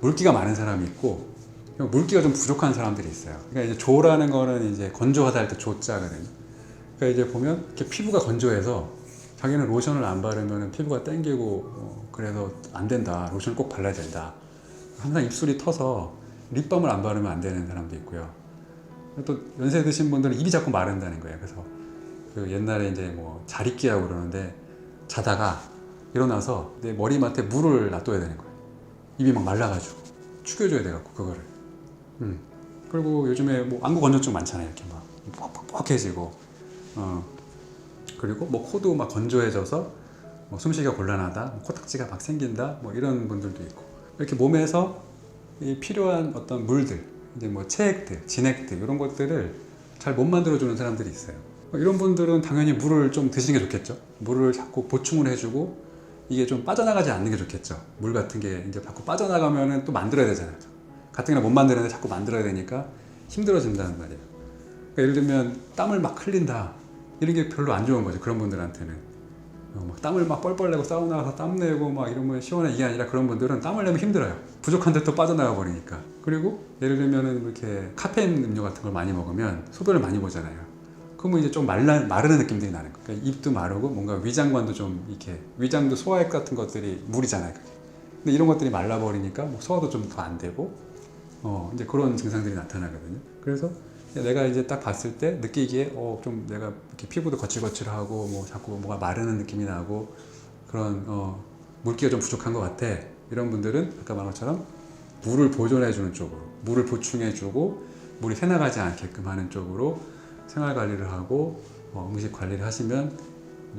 물기가 많은 사람이 있고 물기가 좀 부족한 사람들이 있어요. 그러니까 이제 조라는 거는 이제 건조하다 할 때 조자거든요. 그러니까 이제 보면 이렇게 피부가 건조해서 자기는 로션을 안 바르면 피부가 땡기고 어, 그래서 안 된다. 로션을 꼭 발라야 된다. 항상 입술이 터서 립밤을 안 바르면 안 되는 사람도 있고요. 또 연세 드신 분들은 입이 자꾸 마른다는 거예요. 그래서 그 옛날에 이제 뭐 자립기라고 그러는데 자다가 일어나서 내 머리맡에 물을 놔둬야 되는 거예요. 입이 막 말라가지고 축여줘야 돼갖고 그거를. 음. 그리고 요즘에 뭐 안구 건조증 많잖아요. 이렇게 막 뻑뻑뻑해지고. 어. 그리고 뭐 코도 막 건조해져서 뭐 숨쉬기가 곤란하다, 뭐 코딱지가 막 생긴다, 뭐 이런 분들도 있고 이렇게 몸에서 이 필요한 어떤 물들, 이제 뭐 체액들, 진액들 이런 것들을 잘 못 만들어주는 사람들이 있어요. 뭐 이런 분들은 당연히 물을 좀 드시는 게 좋겠죠. 물을 자꾸 보충을 해주고 이게 좀 빠져나가지 않는 게 좋겠죠. 물 같은 게 이제 자꾸 빠져나가면은 또 만들어야 되잖아요. 같은 게못 만드는데 자꾸 만들어야 되니까 힘들어진다는 말이에요. 그러니까 예를 들면 땀을 막 흘린다. 이런 게 별로 안 좋은 거죠. 그런 분들한테는. 어, 막 땀을 막 뻘뻘 내고 사우나 가서 땀 내고 막 이러면 시원해 이게 아니라 그런 분들은 땀을 내면 힘들어요. 부족한데 또 빠져나가 버리니까. 그리고 예를 들면은 이렇게 카페인 음료 같은 걸 많이 먹으면 소변을 많이 보잖아요. 그러면 이제 좀 말라, 마르는 느낌들이 나는 거예요. 그러니까 입도 마르고 뭔가 위장관도 좀 이렇게 위장도 소화액 같은 것들이 물이잖아요. 그게. 근데 이런 것들이 말라버리니까 뭐 소화도 좀 더 안 되고 어 이제 그런 증상들이 나타나거든요. 그래서 내가 이제 딱 봤을 때 느끼기에 어 좀 내가 이렇게 피부도 거칠거칠하고 뭐 자꾸 뭐가 마르는 느낌이 나고 그런 어 물기가 좀 부족한 것 같아. 이런 분들은 아까 말한 것처럼 물을 보존해 주는 쪽으로 물을 보충해 주고 물이 새나가지 않게끔 하는 쪽으로 생활 관리를 하고 어, 음식 관리를 하시면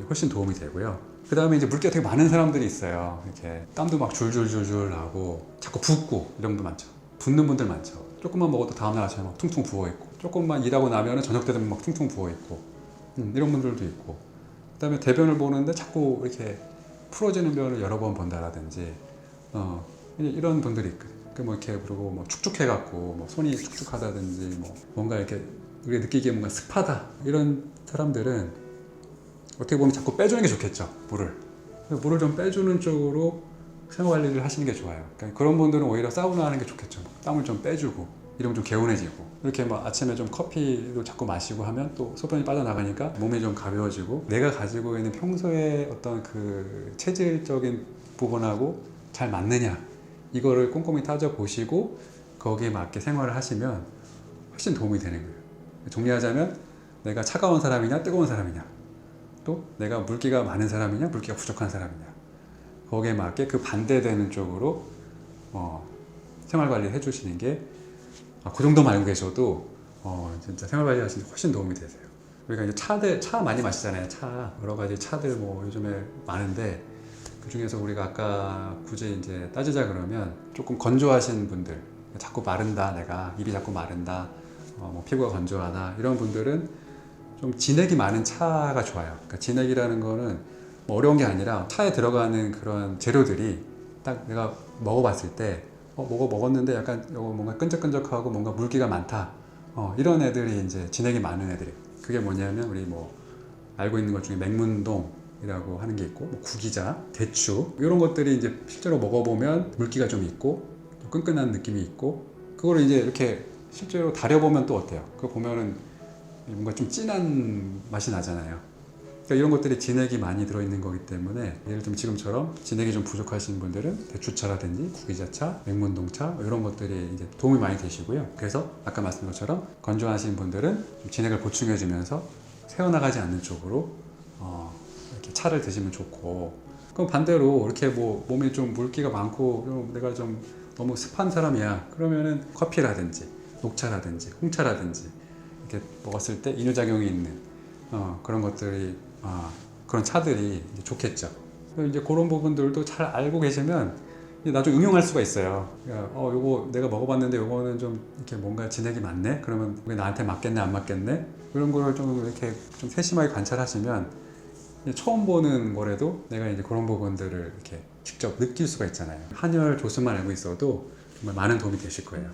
훨씬 도움이 되고요. 그 다음에 이제 물기가 되게 많은 사람들이 있어요. 이렇게 땀도 막 줄줄줄줄 나고 자꾸 붓고 이런 분들 많죠. 붓는 분들 많죠. 조금만 먹어도 다음날 아침에 막 퉁퉁 부어 있고 조금만 일하고 나면은 저녁 때 되면 막 퉁퉁 부어 있고 음, 이런 분들도 있고 그 다음에 대변을 보는데 자꾸 이렇게 풀어지는 변을 여러 번 본다라든지 어 이런 분들이 있거든요. 그뭐 이렇게 그리고 뭐 축축해갖고 뭐 손이 축축하다든지 뭐 뭔가 이렇게 우리가 느끼기에 뭔가 습하다 이런 사람들은 어떻게 보면 자꾸 빼주는 게 좋겠죠 물을 물을 좀 빼주는 쪽으로 생활 관리를 하시는 게 좋아요. 그러니까 그런 분들은 오히려 사우나 하는 게 좋겠죠. 땀을 좀 빼주고 이러면 좀 개운해지고 이렇게 막 아침에 좀 커피도 자꾸 마시고 하면 또 소변이 빠져나가니까 몸이 좀 가벼워지고 내가 가지고 있는 평소에 어떤 그 체질적인 부분하고 잘 맞느냐 이거를 꼼꼼히 따져 보시고 거기에 맞게 생활을 하시면 훨씬 도움이 되는 거예요. 정리하자면 내가 차가운 사람이냐 뜨거운 사람이냐 또 내가 물기가 많은 사람이냐 물기가 부족한 사람이냐 거기에 맞게 그 반대되는 쪽으로 어, 생활 관리를 해주시는 게, 아, 그 정도만 알고 계셔도, 어, 진짜 생활 관리 하시는 데 훨씬 도움이 되세요. 우리가 이제 차들, 차 많이 마시잖아요. 차. 여러 가지 차들 뭐 요즘에 많은데, 그 중에서 우리가 아까 굳이 이제 따지자 그러면 조금 건조하신 분들, 자꾸 마른다, 내가 입이 자꾸 마른다, 어, 뭐 피부가 건조하다, 이런 분들은 좀 진액이 많은 차가 좋아요. 그러니까 진액이라는 거는 뭐 어려운 게 아니라 차에 들어가는 그런 재료들이 딱 내가 먹어봤을 때 어, 먹어 먹었는데 약간 요거 뭔가 끈적끈적하고 뭔가 물기가 많다. 어, 이런 애들이 이제 진액이 많은 애들이. 그게 뭐냐면 우리 뭐 알고 있는 것 중에 맹문동 이라고 하는 게 있고 뭐 구기자, 대추 이런 것들이 이제 실제로 먹어보면 물기가 좀 있고 좀 끈끈한 느낌이 있고 그거를 이제 이렇게 실제로 다려보면 또 어때요? 그거 보면은 뭔가 좀 진한 맛이 나잖아요. 그러니까 이런 것들이 진액이 많이 들어있는 거기 때문에 예를 들면 지금처럼 진액이 좀 부족하신 분들은 대추차라든지 구기자차, 맹문동차 뭐 이런 것들이 이제 도움이 많이 되시고요. 그래서 아까 말씀드린 것처럼 건조하신 분들은 좀 진액을 보충해주면서 새어나가지 않는 쪽으로 어, 이렇게 차를 드시면 좋고 그럼 반대로 이렇게 뭐 몸에 좀 물기가 많고 좀 내가 좀 너무 습한 사람이야 그러면은 커피라든지 녹차라든지 홍차라든지 이렇게 먹었을 때 이뇨작용이 있는 어, 그런 것들이 아, 그런 차들이 좋겠죠. 이제 그런 부분들도 잘 알고 계시면 이제 나중에 응용할 수가 있어요. 그러니까 어, 요거 내가 먹어봤는데 요거는 좀 이렇게 뭔가 진액이 많네? 그러면 나한테 맞겠네, 안 맞겠네? 이런 거를 좀 이렇게 좀 세심하게 관찰하시면 처음 보는 거라도 내가 이제 그런 부분들을 이렇게 직접 느낄 수가 있잖아요. 한열 조수만 알고 있어도 정말 많은 도움이 되실 거예요.